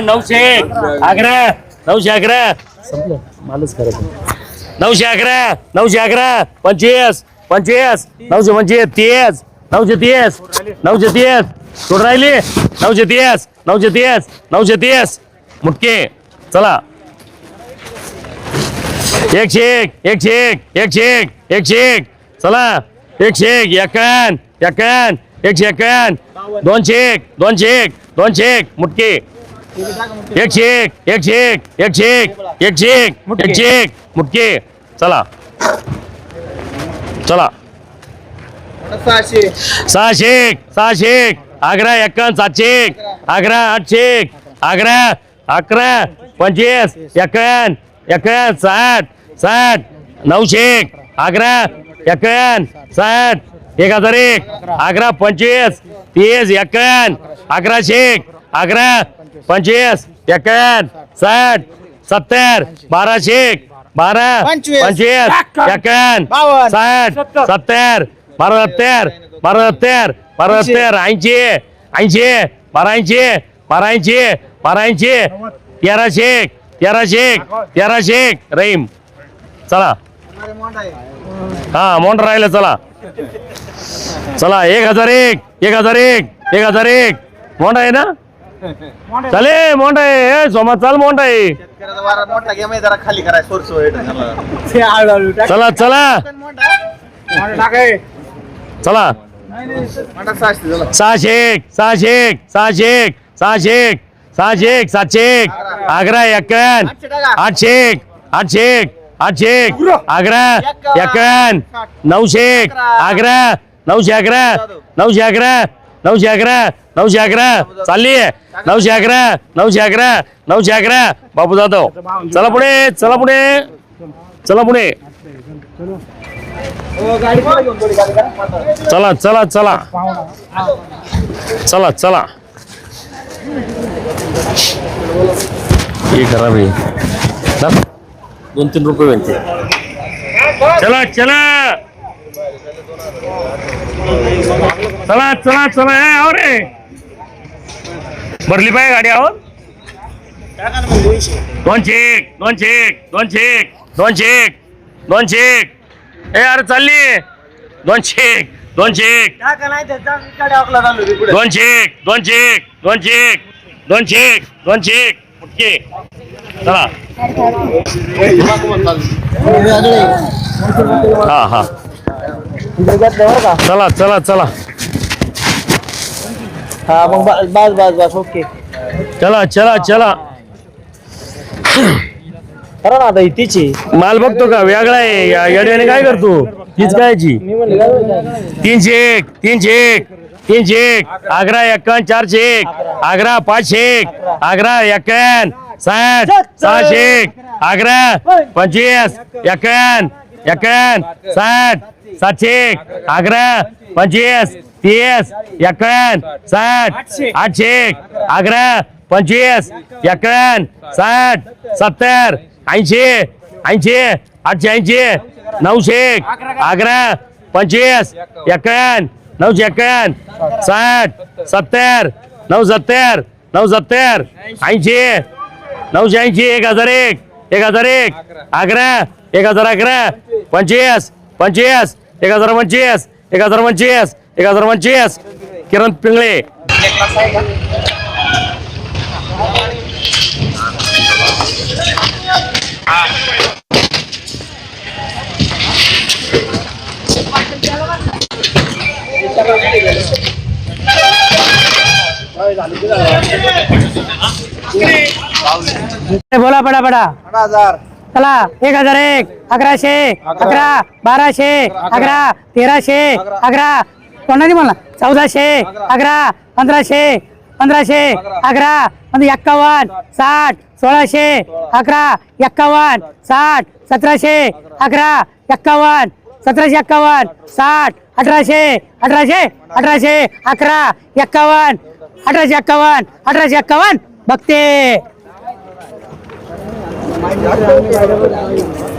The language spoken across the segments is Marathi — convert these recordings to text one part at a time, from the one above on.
नऊशे अकरा नऊशे अकरा मालच करत नऊशे अकरा नऊशे अकरा पंचवीस पंचवीस नऊशे पंचवीस तीस नऊशे तीस नऊशे तीस सोड राहिली नऊशे तीस नऊशे तीस नऊशे तीस मुटके चला एकशे एक एकशे एक एकशे एक एकशे एक चला एकशे एक एकान एकान एकशे एकान दोनशे एक दोनशे एक दोनशे एक मुटके. एकशे एक एकशे एक एकशे एक एकशे एक एकशे एक मुटके. चला. चला. सहाशे एक सहाशे एक अकरा एकावन्न सातशे एक अकरा आठशे एक अकरा अकरा पंचवीस एकावन्न एकावन्न साठ साठ नऊशे एक अकरा एकावन्न साठ एक हजार एक अकरा पंचवीस तीस एकावन्न अकराशे एक अकरा पंचवीस एकावन्न साठ सत्तर बाराशे एक बारा पंचवीस. बावन्न. साठ सत्तर बारा सत्तर बारा सत्तर बारा सत्तर ऐंशी ऐंशी बारा ऐंशी बारा ऐंशी बारा ऐंशी तेराशे एक तेराशे एक तेराशे एक रहीम चला हा मोंड राहिलं चला. चला एक हजार एक एक हजार एक एक हजार एक. मोंड आहे ना? चाले मोंड आहे. सोमा चाल मोंड आहे. मोठा चला चला. चला. सहाशे एक सहाशे एक सहाशे एक सहाशे एक सहाशे एक सातशे एक अकरा. एकावन्न आठशे एक आठशे एक. आठशे एक. अकरा एकावन्न. नऊशे एक. अकरा. नऊशे अकरा नऊशे अकरा नऊशे अकरा नऊशे अकरा चालली आहे नऊशे अकरा नऊशे अकरा नऊशे अकरा बापू जाधव. चला पुढे. चला पुढे. चला पुढे. चला चला चला. चला चला. खराब आहे. दोन तीन रुपये होईल चला चला. चला चला चला. आहो रे. भरली पाहिजे गाडी आहो दोनशे एक दोनशे एक दोनशे एक दोनशे एक दोनशे एक ए अरे चालली. दोनशे एक दोनशे एक दोनशे एक दोनशे एक दोनशे एक दोनशे एक दोनशे एक मुटके चला. हा हा. चला चला चला. हा मग बस बस बस ओके. चला चला चला. करा ना आता तिची माल बघतो का? वेगळा आहे. या येड्याने काय करतो? तीच कायची? मी म्हणले तीनशे एक तीनशे एक. तीनशे एक अकरा एक्कावन्न चारशे एक अकरा पाचशे एक अकरा एक्कावन्न साठ सहाशे एक अकरा पंचवीस एक्कावन्न एक्कावन्न साठ सातशे एक अकरा पंचवीस तीस एक्कावन्न साठ आठशे एक अकरा पंचवीस एक्कावन्न साठ सत्तर ऐंशी ऐंशी आठशे ऐंशी नऊशे एक अकरा पंचवीस एक्कावन्न नऊशे शेकन साठ सत्तर नऊ सत्तर नऊ सत्तर ऐंशी नऊशे ऐंशी एक हजार एक एक हजार एक अकरा एक हजार अकरा पंचवीस पंचवीस एक हजार पंचवीस एक हजार पंचवीस एक हजार पंचवीस. किरण पिंगळे. बोला पडा पडा. अठरा हजार. चला एक हजार एक अकराशे अकरा. बाराशे अकरा. तेराशे अकरा. कोणाची म्हणला चौदाशे अकरा. पंधराशे पंधराशे अकरा. म्हणजे एक्कावन्न साठ सोळाशे अकरा एक्कावन्न साठ सतराशे अकरा एक्कावन्न. सतराशे एक्कावन्न साठ अठराशे अठराशे अठराशे अकरा एक्कावन्न अठराशे एक्कावन्न अठराशे एक्कावन्न. बघते.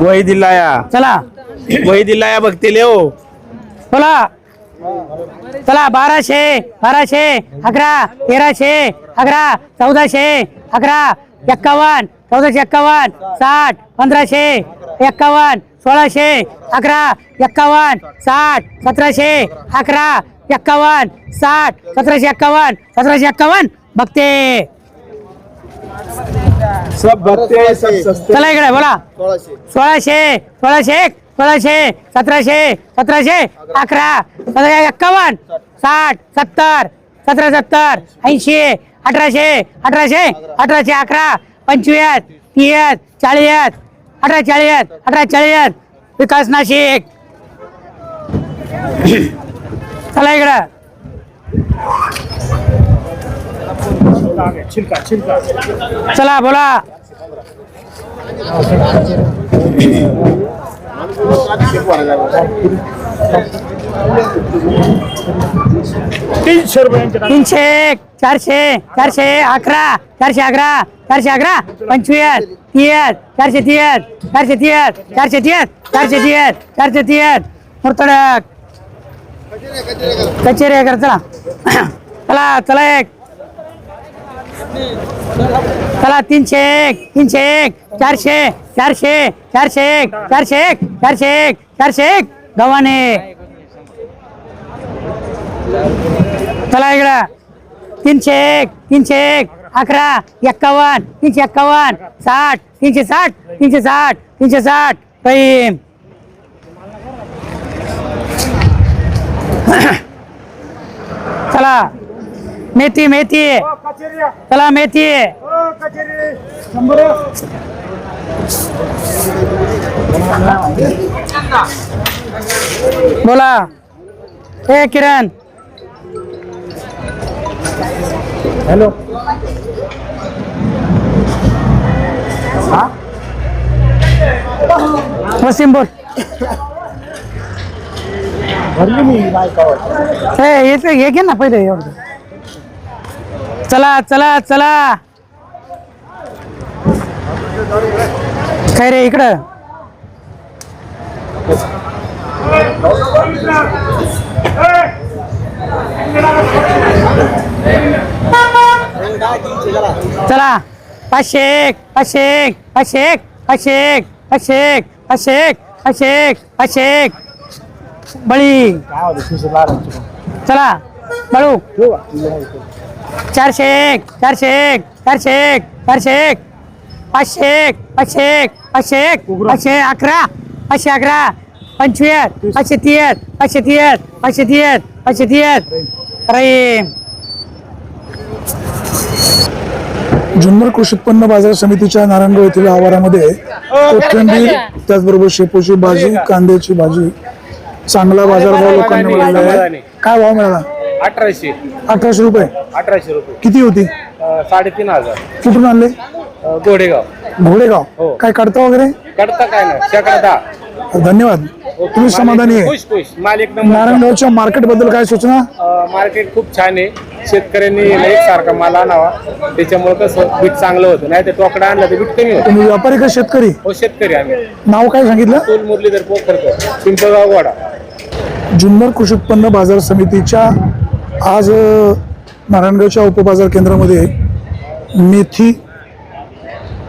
वही दिलाया. चला. वही दिलाया बघते ले हो. बोला. चला बाराशे बाराशे अकरा तेराशे अकरा चौदाशे अकरा एक्कावन्न चौदाशे एक्कावन्न साठ पंधराशे एक्कावन्न. सोळाशे अकरा एक्कावन्न साठ सतराशे अकरा एक्कावन्न साठ सतराशे एक्कावन्न सतराशे एक्कावन्न. बघते सब बघते सब सस्ते. चला इकडे बोला. सोळाशे. सोळाशे एक सोळाशे सतराशे सतराशे अकरा सतरा एक्कावन्न साठ सत्तर सतरा सत्तर ऐंशी अठराशे अठराशे अठराशे अकरा पंचवीस तीस चाळीस. अठरा चाळीस अठरा चाळीस. विकास नाशिक. चला इकडं. चला बोला. तीनशे रुपयांचे तीनशे चारशे चारशे अकरा चारशे अकरा. चारशे अकरा पंचवीस तीस चारशे तीस चारशे तीस चारशे तीस चारशे तीस चारशे तीस. मुरतडक. कचेरी कर चला. चला चला एक. चला तीनशे एक तीनशे एक चारशे चारशे चारशे एक चारशे एक चारशे एक चारशे एक. गव्हाणे. चला इकडं. तीनशे एक तीनशे एक. अकरा एक्कावन्न तीनशे एक्कावन्न साठ तीनशे साठ तीनशे साठ तीनशे साठ. पैम चला. मेथी मेथी. चला मेथी. बोला. हे किरण. हॅलो. वसीम बोल. भरली मी हे हे घे ना पहिले एवढं. चला चला चला. काय रे इकडं? चला. पाचशे एक पाचशे एक पाचशे एक पाचशे एक बळी. चला बळू. ठेवू का? चारशे एक चारशे एक चारशे एक चारशे एक. पाचशे एक पाचशे एक पाचशे एक पाचशे अकरा पाचशे अकरा. पंचवीस पाचशे तीस पाचशे तीस पाचशे तीस पाचशे तीस. रहीम जुन्नर कृषी उत्पन्न बाजार समितीच्या नारायणगाव येथील आवारामध्ये कोथिंबीर त्याचबरोबर शेपूची भाजी कांद्याची भाजी. चांगला बाजारभाव लोकांना मिळाला आहे. काय भाव मिळाला? अठराशे. अठराशे रुपये. अठराशे रुपये. किती होती? अं, साडेतीन हजार. कुठून आणले? अं, गोडेगाव घोडेगाव. हो. काय काढता वगैरे? कडता काय ना शेकडा दहा धन्यवाद. तुम्ही समाधानी आहे? खुश खुश. नारायणगावच्या मार्केटबद्दल काय सूचना? मार्केट खूप छान आहे. शेतकऱ्यांनी एक सारखा माल आणावा. त्याच्यामुळे कसं बीट चांगलं होतं. नाही तर टोकडा आणला तर बीट कमी होतं. तुम्ही व्यापारी का शेतकरी? हो शेतकरी आम्ही. नाव काय सांगितलं? तोल मुरलीधर पोखरकर. पिंपळगाव वाडा. जुन्नर कृषी उत्पन्न बाजार समितीच्या आज नारायणगावच्या उपबाजार केंद्रामध्ये मेथी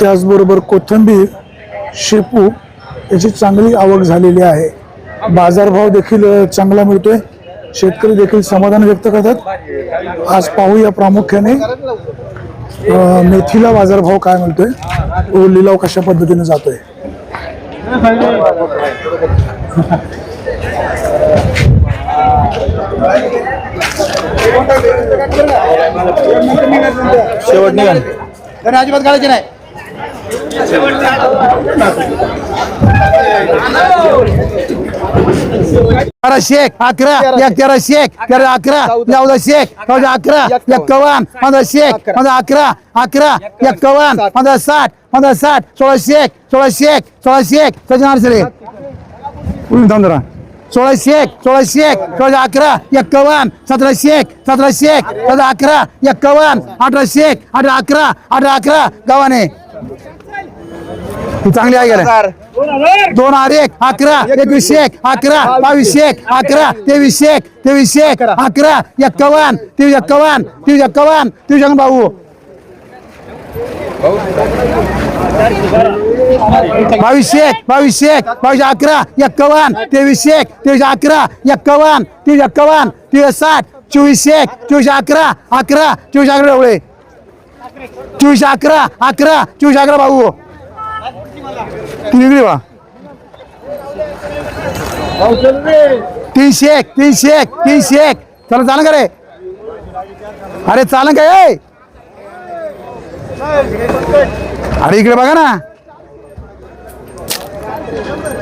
त्याचबरोबर कोथिंबीर शेपू याची चांगली आवक झालेली आहे. बाजारभाव देखील चांगला मिळतोय. शेतकरी देखील समाधान व्यक्त करतात. आज पाहूया प्रामुख्याने मेथीला बाजारभाव काय मिळतोय व लिलाव कशा पद्धतीने जातोय. शेवट निघाल. अजिबात काढायचे नाही. तेरा शेख अकरा एक तेरा शेख तेरा अकरा चौदा शेख चौदा अकरा एक्कावन्न पंधरा शेख पंधरा अकरा अकरा एक्कावन्न पंधरा साठ पंधरा साठ सोळा शेख सोळा शेख सोळा शेख सजनारे पंधरा सोळा शेख सोळा शेख सोळा अकरा एक्कावन्न सतरा शेख सतरा शेख सतरा अकरा एक्कावन्न अठरा शेख अठरा अकरा अठरा अकरा गावाने तू चांगली आहे गेला दोन आर एक अकरा एकवीसशे एक अकरा बावीसशे एक अकरा तेवीसशे एक तेवीसशे एक अकरा. एक्कावन्न तेवीस एक्कावन्न तेवीस एक्कावन्न तेवीस एक्कावन्न भाऊ. बावीसशे एक बावीसशे एक बावीसशे अकरा एक्कावन्न तेवीसशे एक तेवीस अकरा एक्कावन्न तेवीस एक्कावन्न तेवीस साठ चोवीसशे एक चोवीस अकरा अकरा चोवीस अकरा एवढे चोवीस अकरा अकरा चोवीस अकरा भाऊ. ती वेगळी वा. तीनशे एक तीनशे एक तीनशे एक. चला चालन का रे अरे चालन काय? अरे इकडे बघा ना.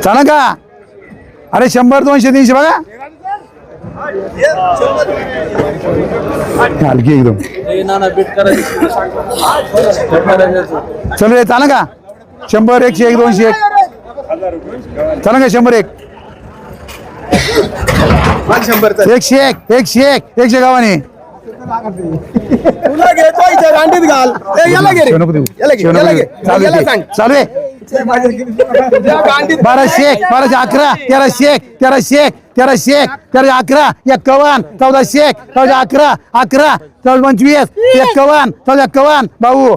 चालन का? अरे शंभर दोनशे तीनशे बघा. हलकी एकदम. चल रे चालन का? शंभर एकशे एक दोनशे एक चालन का शंभर एक एकशे एक एकशे एक एकशे गावाने घाल याला घे रे. शेव नको देऊ. याला घे, शेव नको याला देऊ. घे. चालू याला आहे सांग. ते. चालू आहे गांडीत बाराशे एक बाराशे अकरा तेराशे एक तेराशे एक तेराशे एक तेराशे अकरा एक्कावन्न चौदाशे एक चौदा अकरा अकरा चौदा पंचवीस एक्कावन्न चौदा एक्कावन्न भाऊ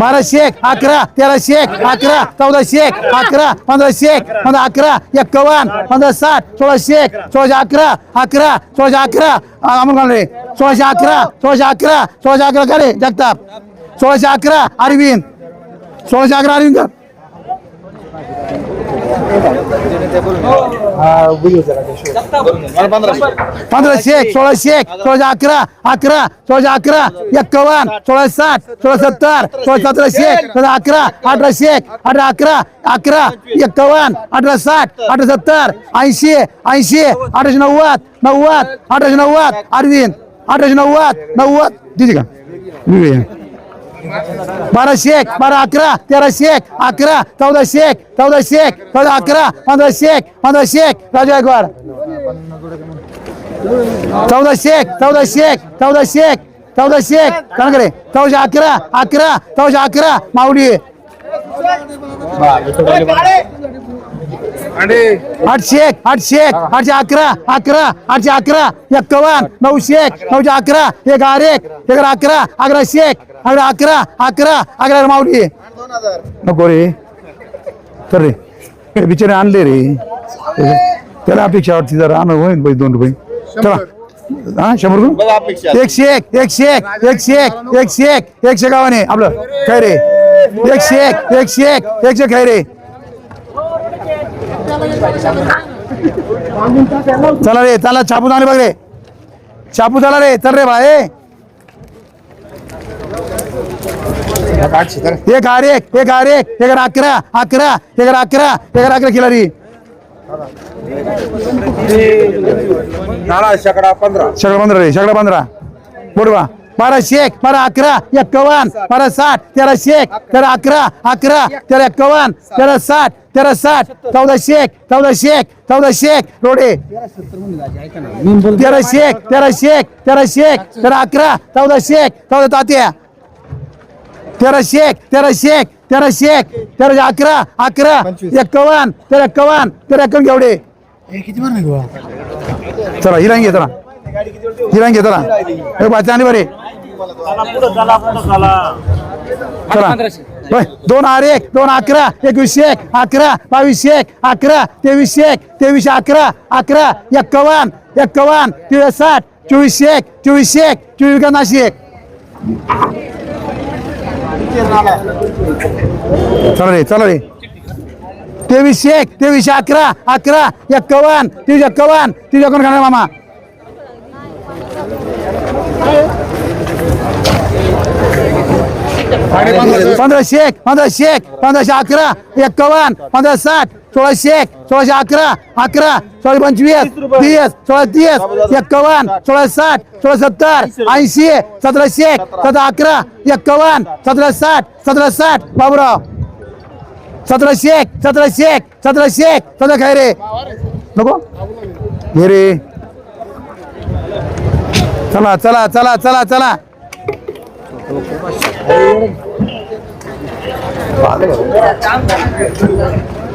बाराशे एक अकरा तेराशे एक अकरा चौदाशे एक अकरा पंधराशे एक पंधरा अकरा एक्कावन्न पंधरा साठ सोळाशे एक सोळाशे अकरा अकरा सोळाशे अकरा. अमोल रे सोळाशे अकरा सोळाशे अकरा सोळाशे अकरा का रे जगताप? सोळाशे अकरा अरविंद सोळाशे अकरा अरविंद. पंधराशे एक सोळाशे एक सोळाशे अकरा अकरा सोळाशे अकरा एक्कावन्न सोळाशे साठ सोळा सत्तर सोळा सतराशे एक सोळा अकरा अठराशे एक अठरा अकरा अकरा एक्कावन्न अठरा साठ अठरा सत्तर ऐंशी ऐंशी अठराशे नव्वद नव्वद अठराशे नव्वद अरविंद अठराशे नव्वद नव्वद दिली का बाराशे एक बारा अकरा तेराशे एक अकरा चौदाशे एक चौदाशे एक चौदा अकरा पंधराशे एक पंधराशे एक. राजू गायकवाड. चौदाशे एक चौदाशे एक चौदाशे एक चौदाशे एक. कणकडे चौशे अकरा अकरा चौशे अकरा. माऊली. आठशे एक आठशे एक आठशे अकरा अकरा आठशे अकरा एक्कावन्न नऊशे एक नऊशे अकरा एक आर एक एक अकरा अकराशे एक अकरा अकरा अकरा अकरा माऊली. नको रे. तर रे. हे बिचारे आणले रे. त्याला अपेक्षा वाटते जरा. आणा होईल पाहिजे दोन रुपये. चला. हा शंभर रुपये? एकशे एक एकशे एक एकशे एक एकशे एक एकशे गावाने. आपलं. काय रे? एकशे एक एकशे एक एकशे काय रे? चला रे चला छापू झाले बघ रे. छापू झाला रे चल रे भाई. एक आर एक एक आर एक एक अकरा अकरा एक अकरा एक अकरा खिलाडी. शेकडा पंधरा. सगळं पंधरा रे सगळं पंधरा. बाराशे एक बारा अकरा एक्कावन्न बारा साठ तेराशे एक तेरा अकरा अकरा तेरा एक्कावन्न तेरा साठ तेरा साठ चौदाशे एक चौदाशे एक चौदाशे एक रोडे. तेराशे एक तेराशे एक तेराशे एक तेरा अकरा चौदाशे एक चौदा तात्या. तेराशे एक तेराशे एक तेराशे एक तेराशे अकरा अकरा एक्कावन्न तेरा एक्कावन्न तेरा एक्कावन्न घेवडे. चला हिरांग घे चला. हिरांग घे चला. बरे चला दोन आर एक दोन अकरा एकवीसशे एक अकरा बावीसशे एक अकरा तेवीसशे एक तेवीसशे अकरा अकरा एक्कावन्न एक्कावन्न तेवीस साठ चोवीसशे एक चोवीसशे एक चोवीस का एक. चला रे चला रे. तेवीसशे एक तेवीसशे अकरा अकरा एक्कावन्न तेवीस एक्कावन्न तेवीस एक्कावन्न मामा. पंधराशे एक पंधराशे एक पंधराशे अकरा एक्कावन्न पंधरा साठ सोळाशे एक सोळाशे अकरा अकरा सोळा पंचवीस तीस सोळा तीस एक्कावन्न सोळा साठ सोळा सत्तर ऐंशी सतराशे एक सतरा. अकरा एक्कावन्न सतरा साठ सतरा साठ बाबूराव. सतराशे एक सतराशे एक सतराशे एक सतरा काय रे? नको? हे रे. चला चला चला चला चला.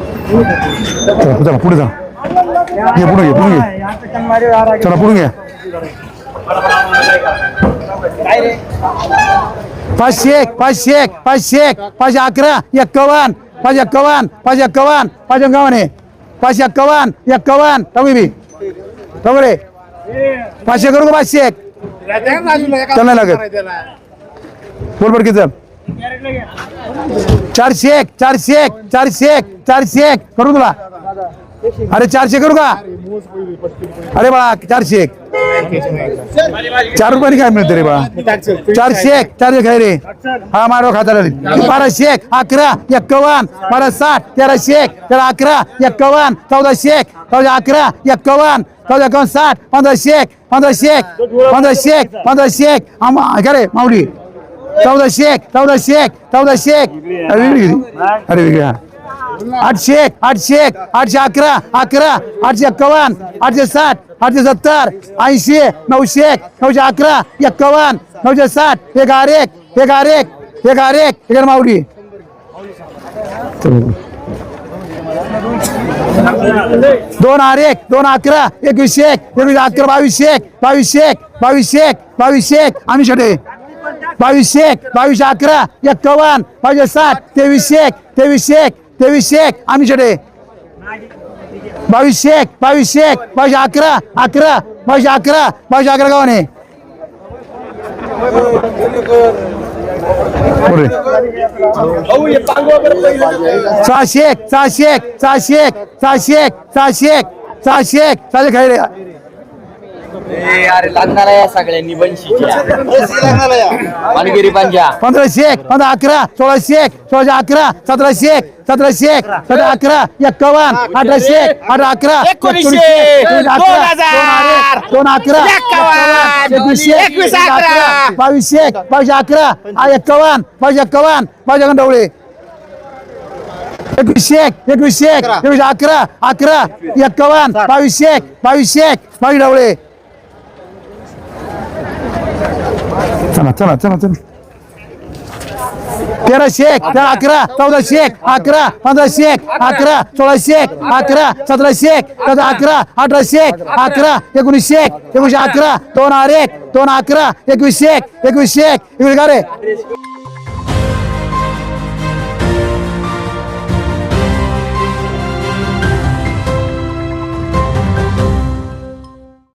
चला चला पुढे जा घे पुढे घे पुढे घे चला पुढे घ्या पाचशे एक पाचशे एक पाचशे एक पाचशे अकरा एक्कावन्न पाचशे एक्कावन्न पाचशे एक्कावन्न पाचशे एक्कावन्न आहे. पाचशे एक्कावन्न एक्कावन्न टाकू बी टाकू रे पाचशे करू का पाचशे एक त्याला नाही लागत बोल किती? चारशे एक चारशे एक चारशे एक चारशे एक. करू तुला? अरे चारशे करू का? अरे बाळा चारशे एक. चार रुपयाने काय मिळते रे बाळा? चारशे एक चारशे काय रे. हा मारो खाता बाराशे एक अकरा एक्कावन्न. बारा साठ तेराशे एक तेरा अकरा एक्कावन्न. चौदाशे एक चौदा अकरा एक्कावन्न. चौदा एकावन्न साठ पंधराशे एक पंधराशे एक पंधराशे एक पंधराशे एक. आम- काय रे माऊली? चौदाशे एक चौदाशे एक चौदाशे एक अरे वेगळी अरे वेगळी आठशे एक आठशे एक आठशे अकरा अकरा आठशे एक्कावन्न आठशे साठ आठशे सत्तर ऐंशी नऊशे एक नऊशे अकरा एक्कावन्न नऊशे साठ एगार एक एगार एक एगार एक एगार माऊली दोन आर एक दोन अकरा एकवीसशे एक एकवीस अकरा बावीसशे एक बावीसशे एक बावीसशे एक बावीसशे एक आम्ही छोटे बावीसशे एक बावीसशे अकरा एक्कावन्न बावीसशे सात तेवीसशे एक तेवीसशे एक तेवीसशे एक. आमच्याकडे बावीस बावीसशे एक बावीसशे एक बावीसशे अकरा अकरा बावीसशे अकरा बावीसशे अकरा गावाने. सहाशे एक सहाशे एक सहाशे एक सहाशे एक सहाशे एक सहाशे एक सहाशे खायला. अरे लागणार आहे या सगळ्यांनी बनशीच्या पंधराशे एक पंधरा अकरा सोळाशे एक सोळाशे अकरा सतराशे एक सतराशे एक सतरा अकरा एक्कावन्न अठराशे एक अठरा अकरा दोन अकरा एकवीसशे एकवीस अकरा. बावीसशे एक बावीसशे अकरा एक्कावन्न बावीसशे एक्कावन्न बावीसशे डवळे एकवीसशे एक एकवीसशे एक एकवीसशे अकरा अकरा एक्कावन्न बावीसशे एक बावीसशे एक बावीस डवळे. चला चला चला चला. तेराशे एक तेरा अकरा चौदाशे एक अकरा पंधराशे एक अकरा सोळाशे एक अकरा सतराशे एक सतरा अकरा अठराशे एक अकरा एकोणीसशे एक एकोणीसशे अकरा दोन आर एक दोन अकरा एकवीसशे एक एकवीसशे एक एकवीस का रे